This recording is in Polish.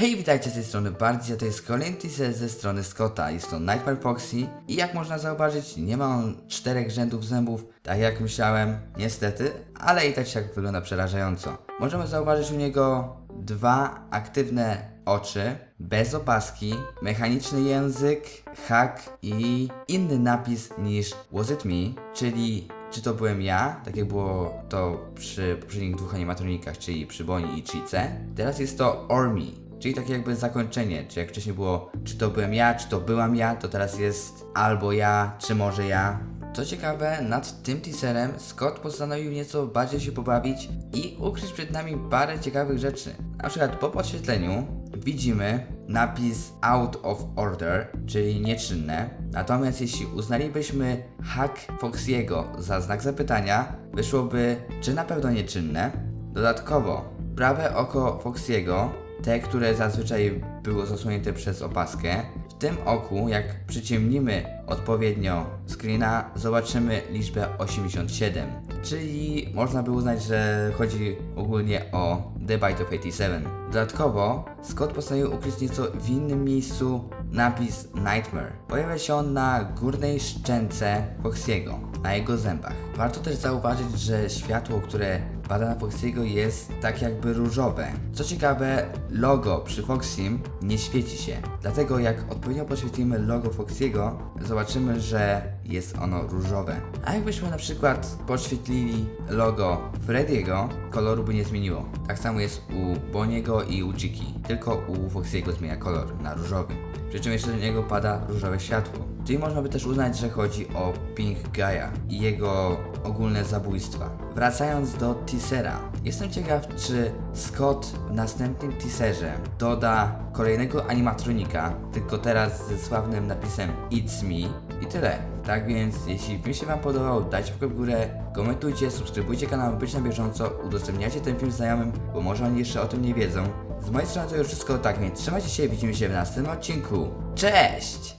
Hej, witajcie z tej strony Bardzia, to jest kolejny teaser ze strony Scotta. Jest to Nightmare Foxy i jak można zauważyć, nie ma on czterech rzędów zębów, tak jak myślałem, niestety, ale i tak się wygląda przerażająco. Możemy zauważyć u niego dwa aktywne oczy, bez opaski, mechaniczny język, hak i inny napis niż Was It Me, czyli czy to byłem ja, tak jak było to przy poprzednich dwóch animatronikach, czyli przy Bonnie i Chice. Teraz jest to Or Me, czyli takie jakby zakończenie, czy jak wcześniej było czy to byłem ja, czy to byłam ja, to teraz jest albo ja, czy może ja. Co ciekawe, nad tym teaserem Scott postanowił nieco bardziej się pobawić i ukryć przed nami parę ciekawych rzeczy. Na przykład po podświetleniu widzimy napis out of order, czyli nieczynne. Natomiast jeśli uznalibyśmy hack Foxiego za znak zapytania, wyszłoby czy na pewno nieczynne. Dodatkowo, prawe oko Foxiego, te, które zazwyczaj było zasłonięte przez opaskę, w tym oku, jak przyciemnimy odpowiednio screena, zobaczymy liczbę 87. Czyli można by uznać, że chodzi ogólnie o The Bite of 87. Dodatkowo, Scott postanowił ukryć nieco w innym miejscu napis Nightmare. Pojawia się on na górnej szczęce Foxiego, na jego zębach. Warto też zauważyć, że światło, które pada na Foxiego jest tak jakby różowe. Co ciekawe, logo przy Foxym nie świeci się. Dlatego jak odpowiednio podświetlimy logo Foxiego, zobaczymy, że jest ono różowe. A jakbyśmy na przykład podświetlili logo Freddy'ego, koloru by nie zmieniło. Tak samo jest u Boniego i u Chiki. Tylko u Foxiego zmienia kolor na różowy. Przy czym jeszcze do niego pada różowe światło. Czyli można by też uznać, że chodzi o Pink Gaia i jego ogólne zabójstwa. Wracając do teasera, jestem ciekaw, czy Scott w następnym teaserze doda kolejnego animatronika, tylko teraz ze sławnym napisem It's Me i tyle. Tak więc, jeśli film się Wam podobał, dajcie łapkę w górę, komentujcie, subskrybujcie kanał, być na bieżąco, udostępniajcie ten film znajomym, bo może oni jeszcze o tym nie wiedzą. Z mojej strony to już wszystko, tak więc trzymajcie się, widzimy się w następnym odcinku. Cześć!